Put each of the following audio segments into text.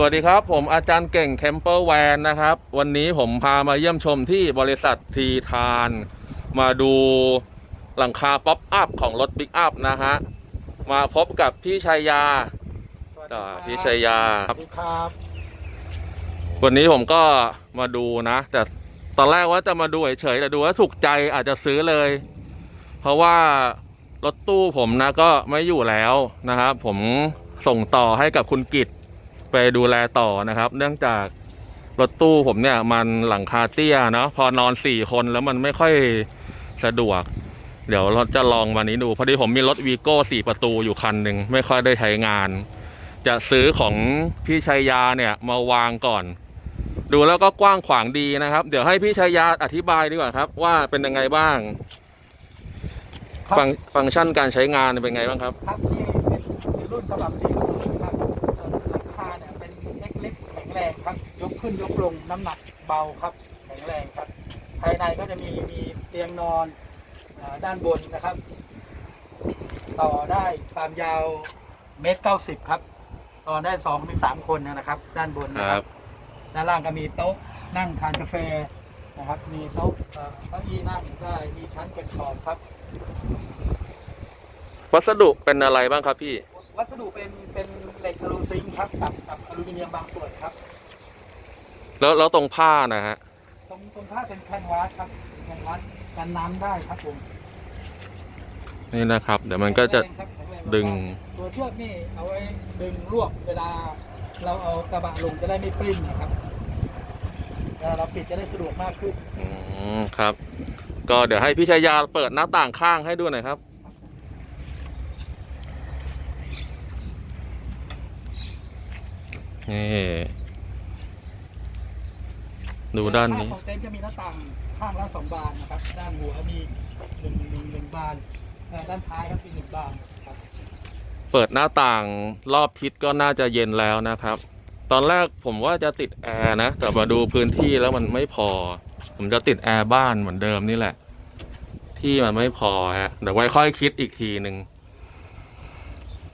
สวัสดีครับ ผมอาจารย์เก่งแคมเปอร์แวนนะครับ วันนี้ผมพามาเยี่ยมชมที่บริษัททีทาน มาดูหลังคาป๊อปอัพของรถปิกอัพนะฮะ มาพบกับพี่ชัยยาอ่าพี่ชัยยาสวัสดีครับวันนี้ผมก็มาดูนะ แต่ตอนแรกว่าจะมาดูเฉยๆแต่ดูว่าถูกใจอาจจะซื้อเลย เพราะว่ารถตู้ผมนะก็ไม่อยู่แล้วนะครับ ผมส่งต่อให้กับคุณกิต ไปดูแลต่อนะครับ เนื่องจากรถตู้ผมเนี่ยมันหลังคาเตี้ยเนาะพอนอนสี่คนแล้วมันไม่ค่อยสะดวก เดี๋ยวเราจะลองวันนี้ดู พอดีผมมีรถวีโก้สี่ประตูอยู่คันหนึ่งไม่ค่อยได้ใช้งาน จะซื้อของพี่ชัยยาเนี่ยมาวางก่อน ดูแล้วก็กว้างขวางดีนะครับ เดี๋ยวให้พี่ชัยยาอธิบายดีกว่าครับ ว่าเป็นยังไงบ้างครับฟังฟังก์ชันการใช้งานเป็นไงบ้างครับ ครับนี่เป็นรุ่นสำหรับสี่ แข็งแรงครับ ยกขึ้นยกลงน้ำหนักเบาครับแข็งแรงครับ ภายในก็จะมีมีเตียงนอนอาด้านบนนะครับ ต่อได้ความยาวเมตรเก้าสิบครับต่อได้สองถึงสามคนนะครับ ด้านบนนะคครัรับ บ ด้านล่างก็มีโต๊ะนั่งทานกาแฟนะครับ มีโต๊ะเอ่อเก้าอี้นั่งได้มีชั้นเก็บของครับ วัสดุเป็นอะไรบ้างครับพี่วั สดุเป็นเป็นเหล็กอะลูซิงค์ครับกับกับอลูมิเนียมบางส่วนครับ แล้วแล้วตรงผ้านะฮะ ตรงตรงผ้าเป็นแคนวาสครับแคนวาสกันน้ำได้ครับผมนี่นะครับ เดี๋ยวมันก็จะแข็งแรงครับแข็งแรงดึง ตัวเชือกนี่เอาไว้ดึงรวบเวลา เราเอากระบะลงจะได้ไม่ปริ้นนะครับเวลาเราปิดจะได้สะดวกมากขึ้น อืมครับ ก็เดี๋ยวให้พี่ชัยยาเปิดหน้าต่างข้างให้ดูหน่อยครับ นี่ ดูด้านนี้ ข้งของเต็นท์จะมีหน้าต่างข้างละสองบานนะครับ ด้านหัวมีหนึ่งหนึ่งหนึ่งบานเอ่อด้านท้ายครับมีหนึ่งบานครับเปิดหน้าต่างรอบทิศก็น่าจะเย็นแล้วนะครับ ตอนแรกผมว่าจะติดแอร์นะ แต่มาดูพื้นที่แล้วมันไม่พอ ผมจะติดแอร์บ้านเหมือนเดิมนี่แหละ ที่มันไม่พอฮะ เดี๋ยวไว้ค่อยคิดอีกทีหนึ่ง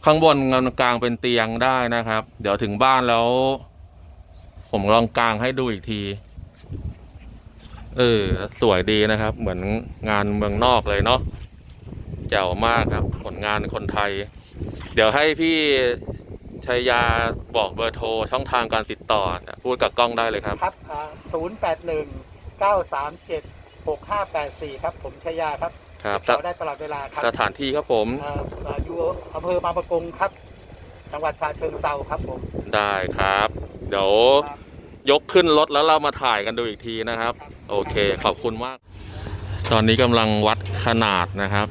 ข้างบนกลางเป็นเตียงได้นะครับ เดี๋ยวถึงบ้านแล้ว ผมลองกางให้ดูอีกที เออ สวยดีนะครับ เหมือนงานเมืองนอกเลยเนาะแจ๋วมากครับ ผลงานคนไทย เดี๋ยวให้พี่ชัยยาบอกเบอร์โทรช่องทางการติดต่อนะพูดกับกล้องได้เลยครับ ครับศูนย์แปดหนึ่งเก้าสามเจ็ดหกห้าแปดสี่ครับ ผมชัยยาครับ ครับ ติดต่อได้ตลอดเวลาครับสถานที่ครับผม เอ่อเอ่ออยู่อำเภอบางประกงครับ จังหวัดฉะเชิงเซาครับผมได้ครับ เดี๋ยว ครับ ยกขึ้นรถแล้วเรามาถ่ายกันดูอีกทีนะครับ โอเคขอบคุณมาก ตอนนี้กำลังวัดขนาดนะครับ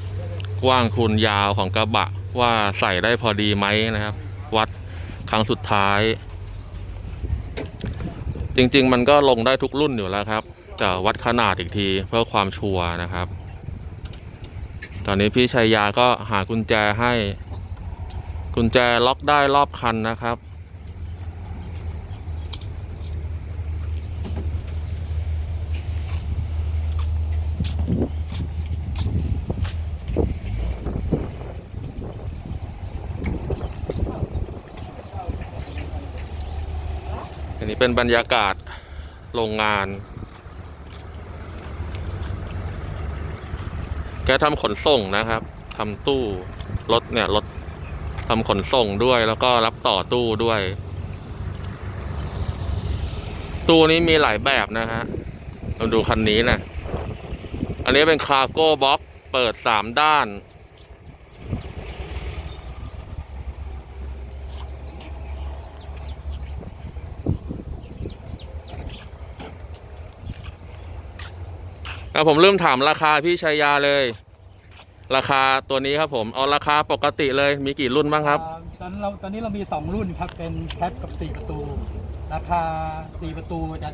กว้างคูณยาวของกระบะว่าใส่ได้พอดีไหมนะครับ วัดครั้งสุดท้าย จริงๆ มันก็ลงได้ทุกรุ่นอยู่แล้วครับ แต่วัดขนาดอีกทีเพื่อความชัวร์นะครับ ตอนนี้พี่ชัยยาก็หากุญแจให้ กุญแจล็อกได้รอบคันนะครับอันนี้เป็นบรรยากาศโรงงาน แกทำขนส่งนะครับทำตู้รถเนี่ยรถทำขนส่งด้วยแล้วก็รับต่อตู้ด้วย ตู้นี้มีหลายแบบนะฮะเราดูคันนี้นะอันนี้เป็นคาร์โก้บ็อกเปิดสามด้าน อะผมเริ่มถามราคาพี่ชัยยาเลย ราคาตัวนี้ครับผมเอาราคาปกติเลยมีกี่รุ่นบ้างครับเอ่อตอนเราตอนนี้เรามี 2 รุ่นครับ เป็นแคปกับ 4 ประตู ราคา 4 ประตูจะ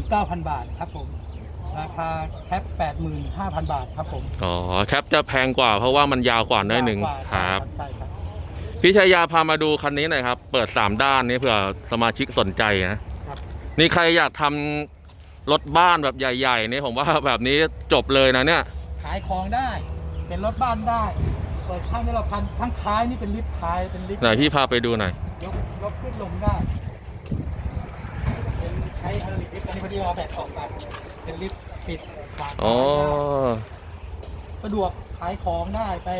79,000 บาทครับผม ราคาแคป85,000 บาทครับผมอ๋อแคปจะแพงกว่าเพราะว่ามันยาวกว่าหน้อยหนึ่งกว่าครับ ใช่ครับ พี่ชัยยาพามาดูคันนี้หน่อยครับ เปิดสามด้านนี้เผื่อสมาชิกสนใจนะครับ นี่ใครอยากทำ รถบ้านแบบใหญ่ๆนี่ผมว่าแบบนี้จบเลยนะเนี่ย ขายของได้ เป็นรถบ้านได้เปิดข้างนี้เราคันข้างท้ายนี่เป็นลิฟต์ท้ายเป็นลิฟต์ไหนพี่พาไปดูหน่อยยกยกขึ้นลงได้เป็นใช้อะลิลิฟต์อันนี้พอดีเอาแบตออกกันเป็นลิฟต์ปิดฝาอ๋อสะดวกขายของได้ไป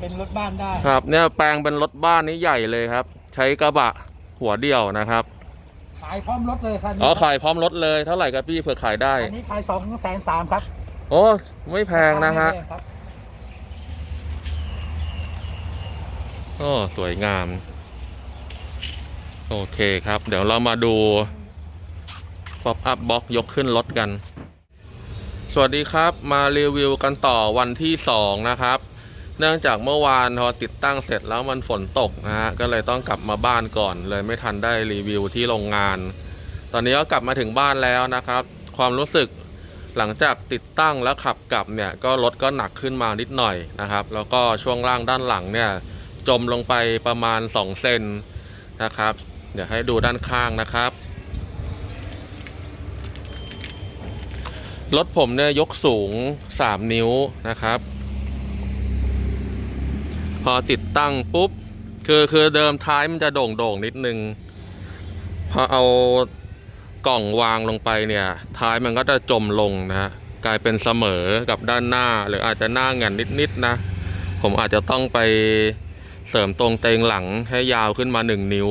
เป็นรถบ้านได้ ครับ เนี่ยแปลงเป็นรถบ้านนี้ใหญ่เลยครับ ใช้กระบะหัวเดี่ยวนะครับ ขายพร้อมรถเลยครับอ๋อขายพร้อมรถเลยเท่าไหร่ครับพี่เผื่อขายได้อันนี้ขายสองแสนสามครับโอ้ไม่แพงนะฮะไม่แพงครับโอ้สวยงาม โอเคครับ เดี๋ยวเรามาดูป๊อปอัพบ็อกยกขึ้นรถกัน สวัสดีครับมารีวิวกันต่อวันที่สองนะครับ เนื่องจากเมื่อวานพอติดตั้งเสร็จแล้วมันฝนตกนะฮะก็เลยต้องกลับมาบ้านก่อน เลยไม่ทันได้รีวิวที่โรงงาน ตอนนี้ก็กลับมาถึงบ้านแล้วนะครับ ความรู้สึกหลังจากติดตั้งแล้วขับกลับเนี่ยก็รถก็หนักขึ้นมานิดหน่อยนะครับ แล้วก็ช่วงล่างด้านหลังเนี่ยจมลงไปประมาณ 2 เซนนะครับ เดี๋ยวให้ดูด้านข้างนะครับ รถผมเนี่ยยกสูง 3 นิ้วนะครับ พอติดตั้งปุ๊บ คือคือเดิมท้ายมันจะโด่งโด่งนิดนึง พอเอากล่องวางลงไปเนี่ย ท้ายมันก็จะจมลงนะฮะกลายเป็นเสมอกับด้านหน้า หรืออาจจะหน้าแงนนิดๆนะ ผมอาจจะต้องไปเสริมตรงเตงหลังให้ยาวขึ้นมา 1 นิ้ว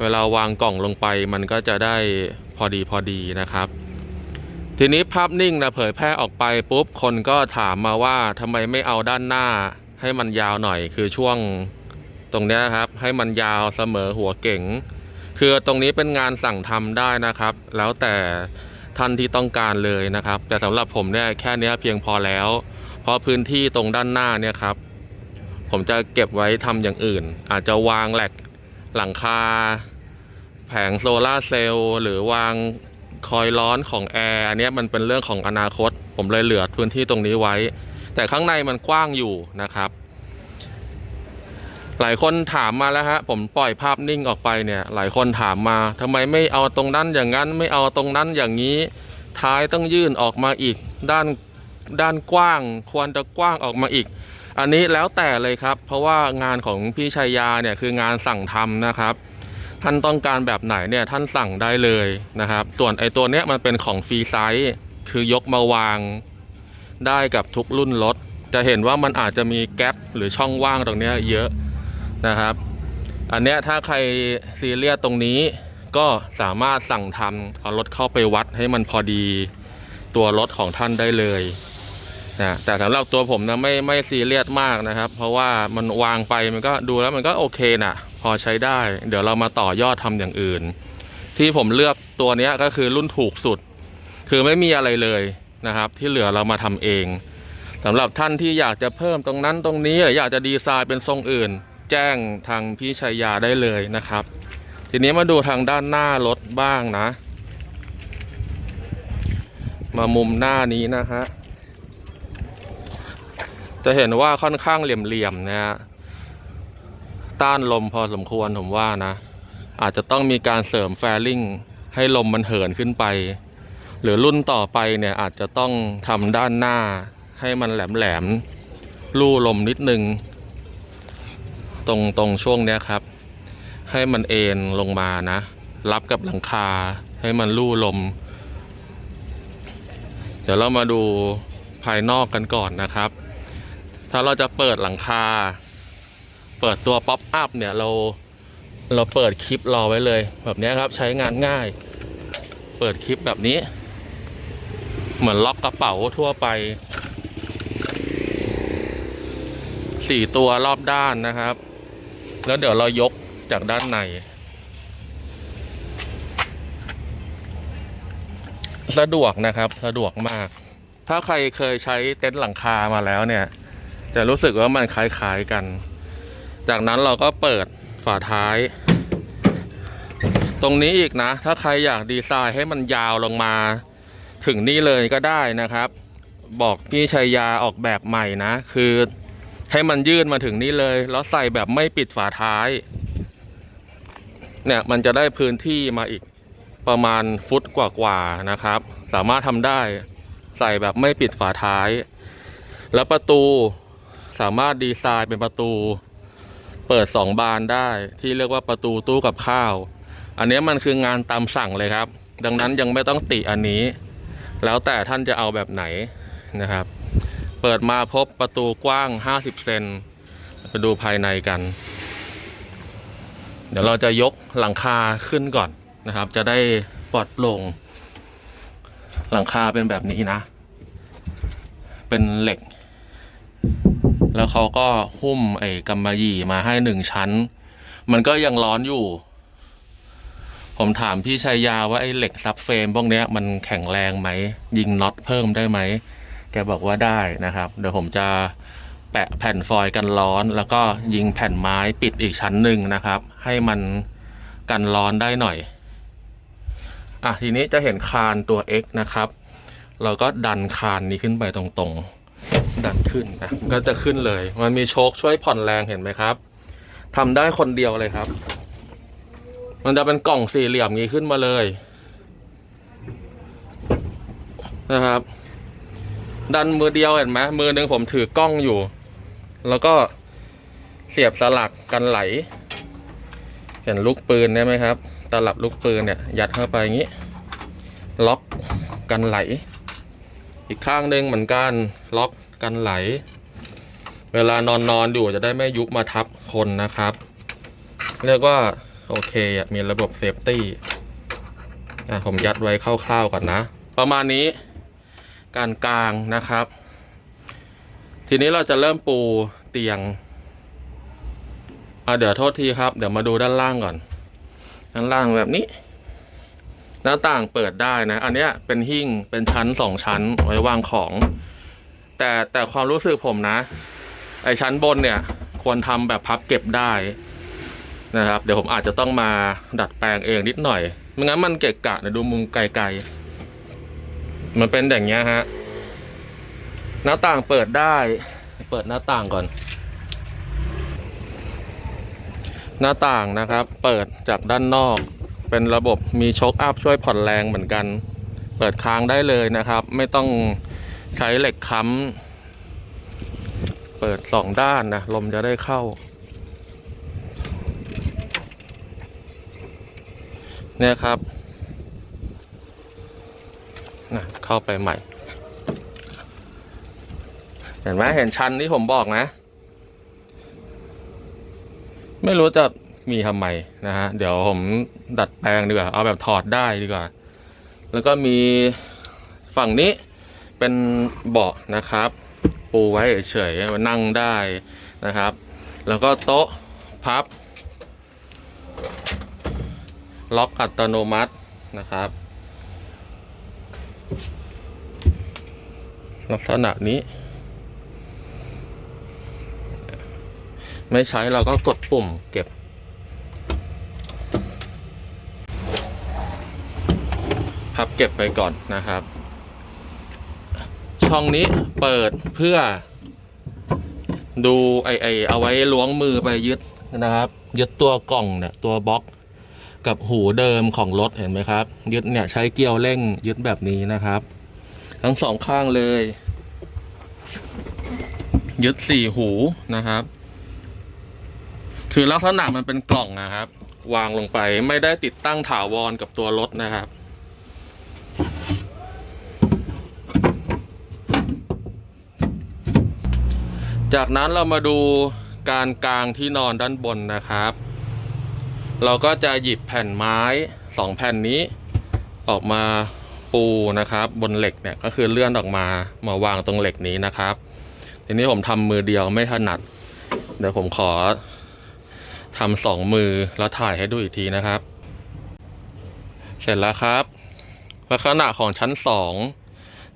เวลาวางกล่องลงไปมันก็จะได้พอดีพอดีนะครับ ทีนี้ภาพนิ่งนะเผยแพร่ออกไปปุ๊บคนก็ถามมาว่าทำไมไม่เอาด้านหน้า ให้มันยาวหน่อยคือช่วงตรงนี้ครับ ให้มันยาวเสมอหัวเก๋งคือตรงนี้เป็นงานสั่งทำได้นะครับ แล้วแต่ท่านที่ต้องการเลยนะครับ แต่สำหรับผมเนี่ยแค่นี้เพียงพอแล้ว เพราะพื้นที่ตรงด้านหน้าเนี่ยครับ ผมจะเก็บไว้ทำอย่างอื่น อาจจะวางแหลกหลังคา แผงโซลาร์เซลล์หรือวางคอยล์ร้อนของแอร์อันนี้มันเป็นเรื่องของอนาคต ผมเลยเหลือพื้นที่ตรงนี้ไว้ แต่ข้างในมันกว้างอยู่นะครับ หลายคนถามมาแล้วฮะผมปล่อยภาพนิ่งออกไปเนี่ย หลายคนถามมาทำไมไม่เอาตรงนั้นอย่างนั้น ไม่เอาตรงนั้นอย่างนี้ ท้ายต้องยื่นออกมาอีก ด้านด้านกว้าง ควรจะกว้างออกมาอีก อันนี้แล้วแต่เลยครับ เพราะว่างานของพี่ชัยยาเนี่ยคืองานสั่งทำนะครับท่านต้องการแบบไหนเนี่ยท่านสั่งได้เลยนะครับ ส่วนไอตัวเนี้ยมันเป็นของฟรีไซส์คือยกมาวาง ได้กับทุกรุ่นรถ จะเห็นว่ามันอาจจะมีแกลบหรือช่องว่างตรงนี้เยอะนะครับ อันเนี้ยถ้าใครซีเรียสตรงนี้ ก็สามารถสั่งทำเอารถเข้าไปวัดให้มันพอดีตัวรถของท่านได้เลยนะแต่สำหรับตัวผมนะไม่ไม่ซีเรียสมากนะครับ เพราะว่ามันวางไปมันก็ดูแล้วมันก็โอเคนะพอใช้ได้ เดี๋ยวเรามาต่อยอดทำอย่างอื่น ที่ผมเลือกตัวนี้ก็คือรุ่นถูกสุด คือไม่มีอะไรเลย นะครับ ที่เหลือเรามาทำเองสำหรับท่านที่อยากจะเพิ่มตรงนั้นตรงนี้หรืออยากจะดีไซน์เป็นทรงอื่น แจ้งทางพี่ชัยยาได้เลยนะครับ ทีนี้มาดูทางด้านหน้ารถบ้างนะ มามุมหน้านี้นะฮะจะเห็นว่าค่อนข้างเหลี่ยมๆนะฮะต้านลมพอสมควรผมว่านะ อาจจะต้องมีการเสริมแฟลิงให้ลมมันเหินขึ้นไป หรือรุ่นต่อไปเนี่ยอาจจะต้องทำด้านหน้าให้มันแหลมๆลู่ลมนิดนึง ตรงตรงช่วงเนี้ยครับ ให้มันเอ็นลงมานะ รับกับหลังคาให้มันลู่ลม เดี๋ยวเรามาดูภายนอกกันก่อนนะครับ ถ้าเราจะเปิดหลังคา เปิดตัวป๊อปอัพเนี่ยเราเราเปิดคลิปรอไว้เลย แบบนี้ครับใช้งานง่าย เปิดคลิปแบบนี้ เหมือนล็อกกระเป๋าทั่วไปสี่ตัวรอบด้านนะครับ แล้วเดี๋ยวเรายกจากด้านใน สะดวกนะครับ สะดวกมาก ถ้าใครเคยใช้เต็นท์หลังคามาแล้วเนี่ย จะรู้สึกว่ามันคล้ายๆกัน จากนั้นเราก็เปิดฝาท้าย ตรงนี้อีกนะ ถ้าใครอยากดีไซน์ให้มันยาวลงมา ถึงนี่เลยก็ได้นะครับ บอกพี่ชัยยาออกแบบใหม่นะ คือให้มันยื่นมาถึงนี่เลย แล้วใส่แบบไม่ปิดฝาท้าย เนี่ยมันจะได้พื้นที่มาอีกประมาณฟุตกว่าๆนะครับ สามารถทำได้ใส่แบบไม่ปิดฝาท้าย แล้วประตูสามารถดีไซน์เป็นประตู เปิดสองบานได้ที่เรียกว่าประตูตู้กับข้าว อันนี้มันคืองานตามสั่งเลยครับ ดังนั้นยังไม่ต้องติอันนี้ แล้วแต่ท่านจะเอาแบบไหนนะครับ เปิดมาพบประตูกว้าง 50 เซนไปดูภายในกัน เดี๋ยวเราจะยกหลังคาขึ้นก่อนนะครับ จะได้ปลอดโปร่งหลังคาเป็นแบบนี้นะ เป็นเหล็ก แล้วเขาก็หุ้มไอ้กำมะหยี่มาให้หนึ่งชั้น มันก็ยังร้อนอยู่ ผมถามพี่ชัยยาว่าไอ้เหล็กซับเฟรมพวกเนี้ยมันแข็งแรงไหม ยิงน็อตเพิ่มได้ไหม แกบอกว่าได้นะครับ เดี๋ยวผมจะแปะแผ่นฟอยล์กันร้อน แล้วก็ยิงแผ่นไม้ปิดอีกชั้นหนึ่งนะครับ ให้มันกันร้อนได้หน่อย อะทีนี้จะเห็นคานตัว X นะครับ เราก็ดันคานนี้ขึ้นไปตรงๆ ดันขึ้นนะก็จะขึ้นเลย มันมีโชคช่วยผ่อนแรงเห็นไหมครับทำได้คนเดียวเลยครับ มันจะเป็นกล่องสี่เหลี่ยมงี้ขึ้นมาเลยนะครับ ดันมือเดียวเห็นไหมมือหนึ่งผมถือกล้องอยู่ แล้วก็เสียบสลักกันไหล เห็นลูกปืนได้ไหมครับ ตลับลูกปืนเนี่ย ยัดเข้าไปอย่างนี้ ล็อกกันไหล อีกข้างหนึ่งเหมือนกันล็อกกันไหล เวลานอนนอนอยู่จะได้ไม่ยุบมาทับคนนะครับ เรียกว่า โอเคอะมีระบบเซฟตี้อะผมยัดไว้คร่าวๆก่อนนะ ประมาณนี้การกลางนะครับ ทีนี้เราจะเริ่มปูเตียงอะเดี๋ยวโทษทีครับ เดี๋ยวมาดูด้านล่างก่อน ด้านล่างแบบนี้ หน้าต่างเปิดได้นะ อันเนี้ยเป็นหิ้งเป็นชั้นสองชั้นไว้วางของ แต่แต่ความรู้สึกผมนะ ไอชั้นบนเนี่ย ควรทำแบบพับเก็บได้ นะครับ เดี๋ยวผมอาจจะต้องมาดัดแปลงเองนิดหน่อยไม่งั้นมันเกะกะนะดูมุมไกลๆ มันเป็นอย่างเงี้ยฮะหน้าต่างเปิดได้ เปิดหน้าต่างก่อน หน้าต่างนะครับ เปิดจากด้านนอก เป็นระบบมีช็อคอัพช่วยผ่อนแรงเหมือนกัน เปิดค้างได้เลยนะครับ ไม่ต้องใช้เหล็กค้ำเปิดสองด้านนะลมจะได้เข้า เนี่ยครับนะเข้าไปใหม่ เห็นไหมเห็นชั้นที่ผมบอกนะ ไม่รู้จะมีทำไมนะฮะ เดี๋ยวผมดัดแปลงดีกว่า เอาแบบถอดได้ดีกว่า แล้วก็มีฝั่งนี้เป็นเบาะนะครับ ปูไว้เฉยๆนั่งได้นะครับ แล้วก็โต๊ะพับ ล็อกอัตโนมัตินะครับ ลักษณะนี้ ไม่ใช้เราก็กดปุ่มเก็บ พับเก็บไปก่อนนะครับ ช่องนี้เปิดเพื่อ ดูไอไอเอาไว้ล้วงมือไปยึดนะครับ ยึดตัวกล่องเนี่ย ตัวบล็อก กับหูเดิมของรถเห็นไหมครับ ยึดเนี่ยใช้เกียวเร่งยึดแบบนี้นะครับ ทั้งสองข้างเลย ยึดสี่หูนะครับ คือลักษณะมันเป็นกล่องนะครับ วางลงไปไม่ได้ติดตั้งถาวรกับตัวรถนะครับจากนั้นเรามาดูการกลางที่นอนด้านบนนะครับ เราก็จะหยิบแผ่นไม้สองแผ่นนี้ออกมาปูนะครับ บนเหล็กเนี่ยก็คือเลื่อนออกมามาวางตรงเหล็กนี้นะครับ ทีนี้ผมทำมือเดียวไม่ถนัด เดี๋ยวผมขอทำสองมือแล้วถ่ายให้ดูอีกทีนะครับ เสร็จแล้วครับ ลักษณะของชั้นสอง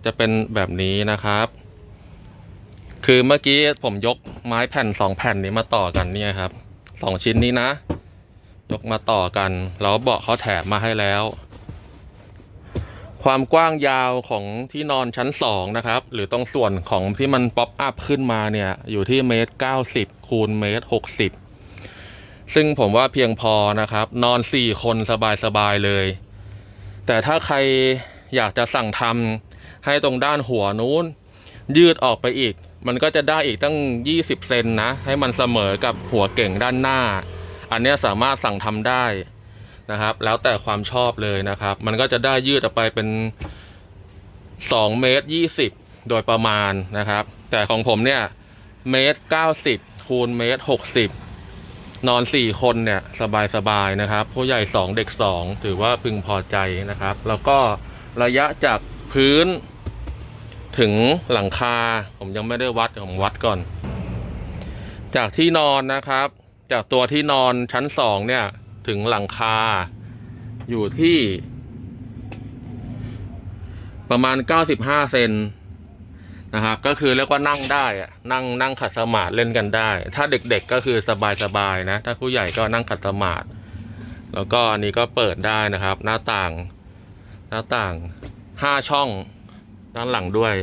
จะเป็นแบบนี้นะครับ คือเมื่อกี้ผมยกไม้แผ่นสองแผ่นนี้มาต่อกันเนี่ยครับสองชิ้นนี้นะ ยกมาต่อกัน แล้วเบาะเขาแถมมาให้แล้ว ความกว้างยาวของที่นอนชั้นสองนะครับ หรือตรงส่วนของที่มันป๊อปอัพขึ้นมาเนี่ย อยู่ที่เมตรเก้าสิบคูณเมตรหกสิบซึ่งผมว่าเพียงพอนะครับ นอนสี่คนสบายๆเลย แต่ถ้าใครอยากจะสั่งทำให้ตรงด้านหัวนู้น ยืดออกไปอีก มันก็จะได้อีกตั้ง 20 เซนนะ ให้มันเสมอกับหัวเก่งด้านหน้า อันนี้สามารถสั่งทำได้นะครับ แล้วแต่ความชอบเลยนะครับ มันก็จะได้ยืดออกไปเป็น2เมตร20 โดยประมาณนะครับ แต่ของผมเนี่ยเมตร 90 คูณเมตร 60 นอน 4 คนเนี่ยสบายๆนะครับ ผู้ใหญ่ 2 เด็ก 2 ถือว่าพึงพอใจนะครับ แล้วก็ระยะจากพื้นถึงหลังคา ผมยังไม่ได้วัดผมวัดก่อน จากที่นอนนะครับ จากตัวที่นอนชั้น2เนี่ย ถึงหลังคา อยู่ที่ ประมาณ 95 เซนนะครับก็คือเรียกว่านั่งได้อะนั่งนั่งขัดสมาธิเล่นกันได้ ถ้าเด็กๆก็คือสบายๆนะ ถ้าผู้ใหญ่ก็นั่งขัดสมาธิแล้วก็อันนี้ก็เปิดได้นะครับ หน้าต่าง หน้าต่าง5ช่องด้านหลังด้วย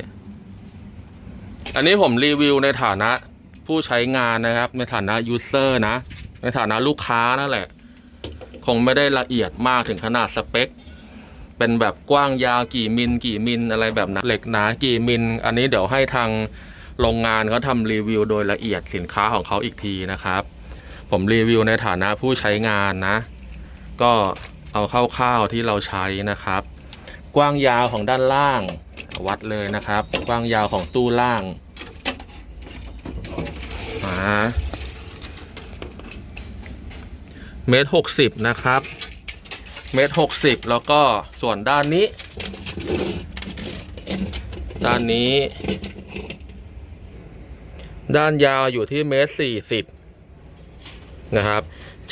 อันนี้ผมรีวิวในฐานะ ผู้ใช้งานนะครับ ในฐานะยูเซอร์นะ ในฐานะลูกค้านั่นแหละ คงไม่ได้ละเอียดมากถึงขนาดสเปค เป็นแบบกว้างยาวกี่มิลกี่มิลอะไรแบบนั้นเหล็กหนากี่มิล อันนี้เดี๋ยวให้ทางโรงงานเขาทำรีวิวโดยละเอียดสินค้าของเขาอีกทีนะครับ ผมรีวิวในฐานะผู้ใช้งานนะ ก็เอาคร่าวๆที่เราใช้นะครับ กว้างยาวของด้านล่างวัดเลยนะครับ กว้างยาวของตู้ล่าง เมตรหกสิบนะครับ เมตรหกสิบแล้วก็ส่วนด้านนี้ ด้านนี้ ด้านยาวอยู่ที่เมตรสี่สิบนะครับ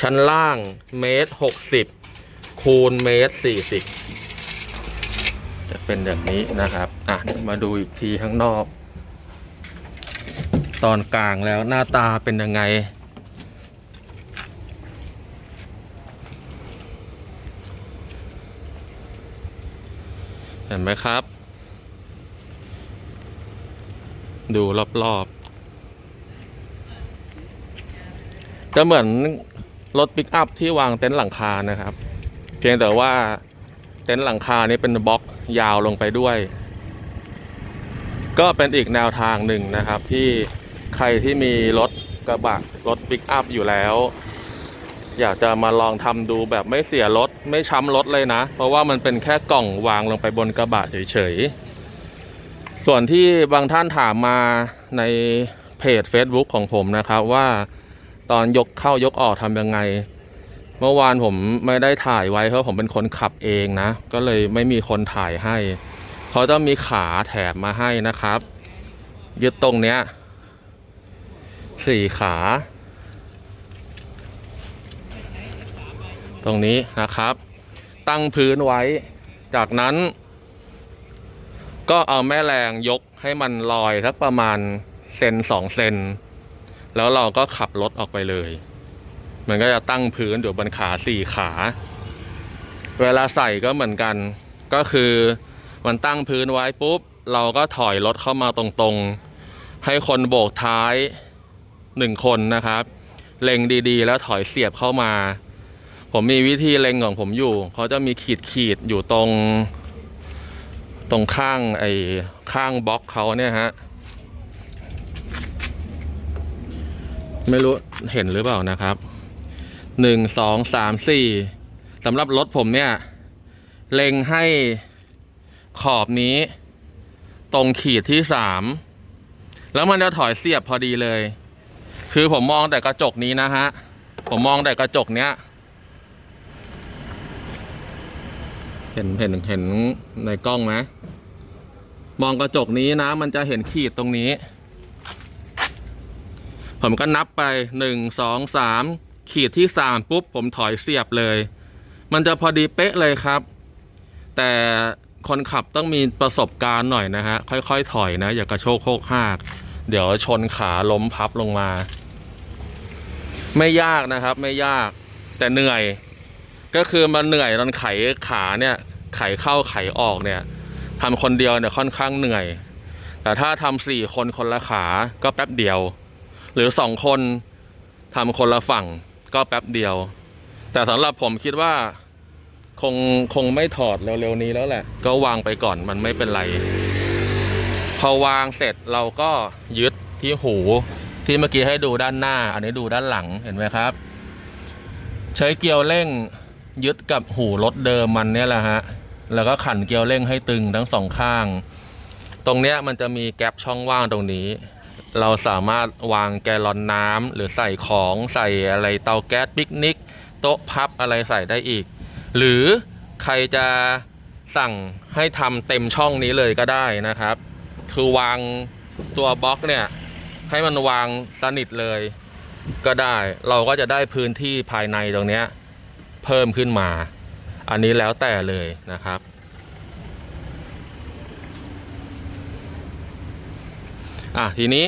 ชั้นล่างเมตรหกสิบคูณเมตรสี่สิบจะเป็นแบบนี้นะครับ อะ มาดูอีกทีข้างนอก ตอนกลางแล้วหน้าตาเป็นยังไง เห็นไหมครับ ดูรอบๆ จะเหมือนรถปิกอัพที่วางเต็นท์หลังคานะครับ เพียงแต่ว่าเต็นท์หลังคานี้เป็นบล็อกยาวลงไปด้วย ก็เป็นอีกแนวทางหนึ่งนะครับที่ ใครที่มีรถกระบะรถปิกอัพอยู่แล้ว อยากจะมาลองทำดูแบบไม่เสียรถไม่ช้ำรถเลยนะ เพราะว่ามันเป็นแค่กล่องวางลงไปบนกระบะเฉยๆ ส่วนที่บางท่านถามมาในเพจ Facebook ของผมนะครับว่าตอนยกเข้ายกออกทำยังไง เมื่อวานผมไม่ได้ถ่ายไว้เพราะผมเป็นคนขับเองนะ ก็เลยไม่มีคนถ่ายให้ เขาจะมีขาแถมมาให้นะครับ ยึดตรงเนี้ย สี่ขา ตรงนี้นะครับ ตั้งพื้นไว้ จากนั้น ก็เอาแม่แรงยกให้มันลอยสักประมาณเซนสองเซน แล้วเราก็ขับรถออกไปเลย มันก็จะตั้งพื้นอยู่บนขาสี่ขา เวลาใส่ก็เหมือนกัน ก็คือมันตั้งพื้นไว้ปุ๊บ เราก็ถอยรถเข้ามาตรงๆ ให้คนโบกท้าย หนึ่งคนนะครับ เล็งดีๆ แล้วถอยเสียบเข้ามา ผมมีวิธีเล็งของผมอยู่เขาจะมีขีดขีดๆอยู่ตรง ตรงข้างไอ้ข้างบล็อกเขาเนี่ยฮะไม่รู้เห็นหรือเปล่านะครับหนึ่งสองสามสี่สำหรับรถผมเนี่ย เล็งให้ขอบนี้ ตรงขีดที่สามแล้วมันจะถอยเสียบพอดีเลย คือผมมองแต่กระจกนี้นะฮะ ผมมองแต่กระจกเนี้ย เห็นเห็นเห็นในกล้องไหมมองกระจกนี้นะ มันจะเห็นขีดตรงนี้ ผมก็นับไปหนึ่งสองสามขีดที่สามปุ๊บ ผมถอยเสียบเลย มันจะพอดีเป๊ะเลยครับ แต่คนขับต้องมีประสบการณ์หน่อยนะฮะ ค่อยๆ ถอยนะ อย่ากระโชกโคกหาก เดี๋ยวชนขาล้มพับลงมา ไม่ยากนะครับ ไม่ยากแต่เหนื่อย ก็คือมันเหนื่อยตอนไขขาเนี่ย ไขเข้าไขออกเนี่ยทำคนเดียวเนี่ยค่อนข้างเหนื่อย แต่ถ้าทำสี่คนคนละขาก็แป๊บเดียว หรือสองคนทำคนละฝั่งก็แป๊บเดียว แต่สำหรับผมคิดว่าคงคงไม่ถอดเร็วๆนี้แล้วแหละ ก็วางไปก่อนมันไม่เป็นไร พอวางเสร็จเราก็ยึดที่หู ที่เมื่อกี้ให้ดูด้านหน้า อันนี้ดูด้านหลังเห็นไหมครับ ใช้เกลียวเร่งยึดกับหูรถเดิมมันเนี่ยแหละฮะแล้วก็ขันเกลียวเร่งให้ตึงทั้งสองข้าง ตรงเนี้ยมันจะมีแกลบช่องว่างตรงนี้ เราสามารถวางแกลลอนน้ำหรือใส่ของใส่อะไรเตาแก๊สปิกนิกโต๊ะพับอะไรใส่ได้อีก หรือใครจะสั่งให้ทำเต็มช่องนี้เลยก็ได้นะครับ คือวางตัวบล็อกเนี่ย ให้มันวางสนิทเลยก็ได้เราก็จะได้พื้นที่ภายในตรงนี้เพิ่มขึ้นมา อันนี้แล้วแต่เลยนะครับ อะทีนี้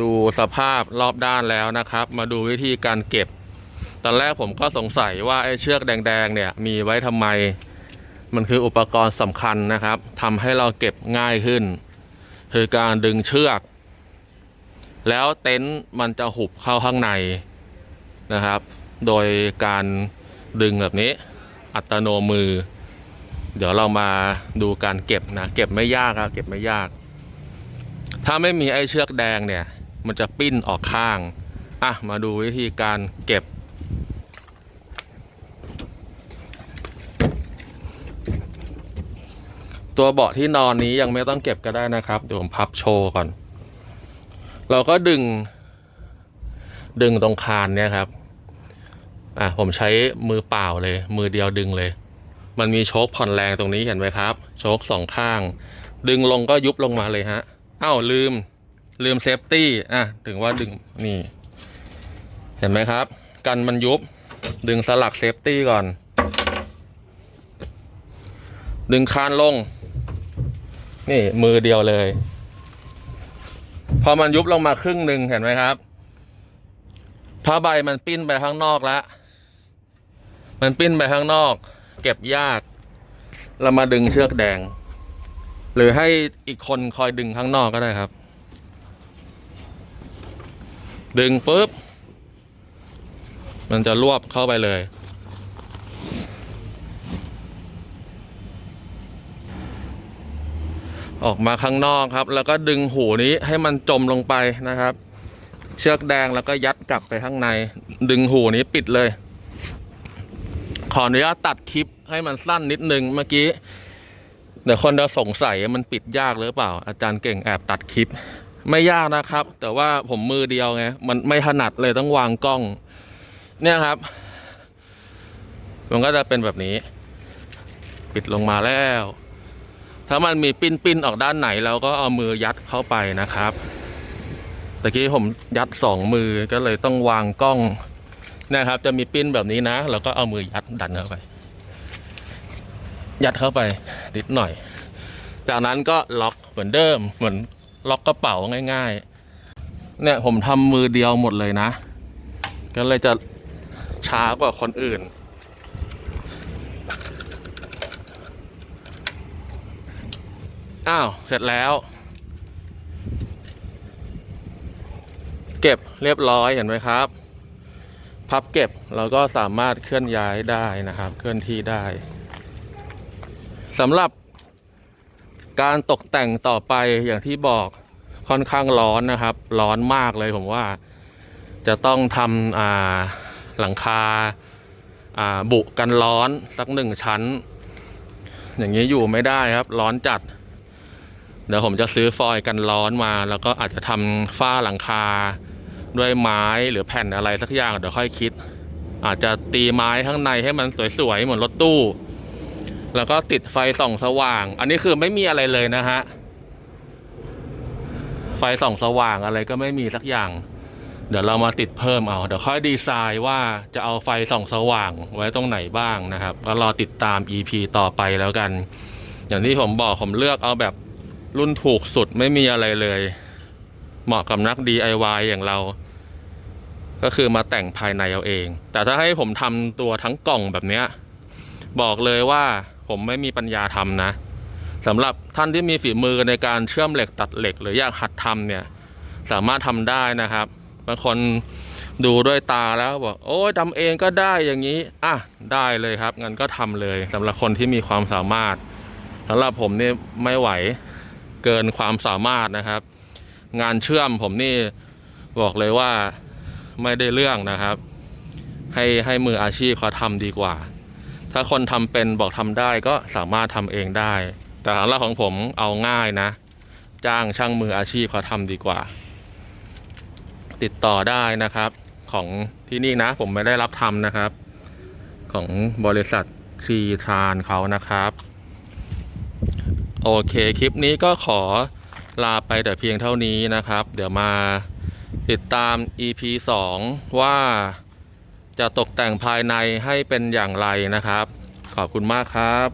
ดูสภาพรอบด้านแล้วนะครับ มาดูวิธีการเก็บ ตอนแรกผมก็สงสัยว่าไอ้เชือกแดงๆเนี่ยมีไว้ทำไม มันคืออุปกรณ์สำคัญนะครับทำให้เราเก็บง่ายขึ้น คือการดึงเชือก แล้วเต็นท์มันจะหุบเข้าข้างในนะครับ โดยการดึงแบบนี้อัตโนมือ เดี๋ยวเรามาดูการเก็บนะ เก็บไม่ยากครับเก็บไม่ยาก ถ้าไม่มีไอ้เชือกแดงเนี่ย มันจะปิ้นออกข้าง อะ มาดูวิธีการเก็บตัวเบาะที่นอนนี้ยังไม่ต้องเก็บก็ได้นะครับ เดี๋ยวผมพับโชว์ก่อน เราก็ดึง ดึงตรงคานเนี่ยครับ อะผมใช้มือเปล่าเลย มือเดียวดึงเลย มันมีโชคผ่อนแรงตรงนี้เห็นไหมครับ โชคสองข้าง ดึงลงก็ยุบลงมาเลยฮะอ้าวลืม ลืมเซฟตี้อะถึงว่าดึงนี่ เห็นไหมครับ กันมันยุบ ดึงสลักเซฟตี้ก่อน ดึงคานลง นี่มือเดียวเลย พอมันยุบลงมาครึ่งหนึ่งเห็นไหมครับผ้าใบมันปิ้นไปข้างนอกแล้วมันปิ้นไปข้างนอก เก็บยาก เรามาดึงเชือกแดง หรือให้อีกคนคอยดึงข้างนอกก็ได้ครับ ดึงปุ๊บ มันจะรวบเข้าไปเลย ออกมาข้างนอกครับ แล้วก็ดึงหูนี้ให้มันจมลงไปนะครับ เชือกแดงแล้วก็ยัดกลับไปข้างใน ดึงหูนี้ปิดเลย ขออนุญาตตัดคลิปให้มันสั้นนิดนึงเมื่อกี้เดี๋ยวคนจะสงสัยมันปิดยากหรือเปล่า อาจารย์เก่งแอบตัดคลิป ไม่ยากนะครับ แต่ว่าผมมือเดียวไงมันไม่ถนัดเลยต้องวางกล้อง เนี่ยครับ มันก็จะเป็นแบบนี้ ปิดลงมาแล้ว ถ้ามันมีปิ้นปิ้นๆออกด้านไหนเราก็เอามือยัดเข้าไปนะครับตะกี้ผมยัดสองมือก็เลยต้องวางกล้องนะครับ จะมีปิ้นแบบนี้นะเราก็เอามือยัดดันเข้าไป ยัดเข้าไปนิดหน่อย จากนั้นก็ล็อกเหมือนเดิม เหมือนล็อกกระเป๋าง่ายๆ เนี่ยผมทำมือเดียวหมดเลยนะ ก็เลยจะช้ากว่าคนอื่น อ้าว เสร็จแล้ว เก็บเรียบร้อยเห็นไหมครับ พับเก็บเราก็สามารถเคลื่อนย้ายได้นะครับ เคลื่อนที่ได้สำหรับการตกแต่งต่อไปอย่างที่บอกค่อนข้างร้อนนะครับ ร้อนมากเลยผมว่า จะต้องทำหลังคาาบุกันร้อนสักหนึ่งชั้น อย่างนี้อยู่ไม่ได้ครับ ร้อนจัด เดี๋ยวผมจะซื้อฟอยล์กันร้อนมา แล้วก็อาจจะทำฝ้าหลังคา ด้วยไม้หรือแผ่นอะไรสักอย่างเดี๋ยวค่อยคิด อาจจะตีไม้ข้างในให้มันสวยๆเหมือนรถตู้ แล้วก็ติดไฟส่องสว่าง อันนี้คือไม่มีอะไรเลยนะฮะไฟส่องสว่างอะไรก็ไม่มีสักอย่าง เดี๋ยวเรามาติดเพิ่มเอา เดี๋ยวค่อยดีไซน์ว่าจะเอาไฟส่องสว่างไว้ตรงไหนบ้างนะครับ ก็รอติดตาม EP ต่อไปแล้วกัน อย่างที่ผมบอกผมเลือกเอาแบบ รุ่นถูกสุดไม่มีอะไรเลย เหมาะกับนัก DIY อย่างเรา ก็คือมาแต่งภายในเอาเอง แต่ถ้าให้ผมทำตัวทั้งกล่องแบบนี้บอกเลยว่าผมไม่มีปัญญาทำนะสำหรับท่านที่มีฝีมือในการเชื่อมเหล็กตัดเหล็ก หรืออยากหัดทำเนี่ย สามารถทำได้นะครับบางคนดูด้วยตาแล้วบอกโอ้ยทำเองก็ได้อย่างนี้อะได้เลยครับงั้นก็ทำเลยสำหรับคนที่มีความสามารถสำหรับผมนี่ไม่ไหว เกินความสามารถนะครับ งานเชื่อมผมนี่บอกเลยว่าไม่ได้เรื่องนะครับ ให้ให้มืออาชีพเขาทำดีกว่า ถ้าคนทำเป็นบอกทำได้ก็สามารถทำเองได้ แต่สำหรับของผมเอาง่ายนะ จ้างช่างมืออาชีพเขาทำดีกว่า ติดต่อได้นะครับของที่นี่นะผมไม่ได้รับทำนะครับ ของบริษัททรีทานเขานะครับ โอเค คลิปนี้ก็ขอลาไปแต่เพียงเท่านี้นะครับ เดี๋ยวมาติดตาม EP 2 ว่าจะตกแต่งภายในให้เป็นอย่างไรนะครับ ขอบคุณมากครับ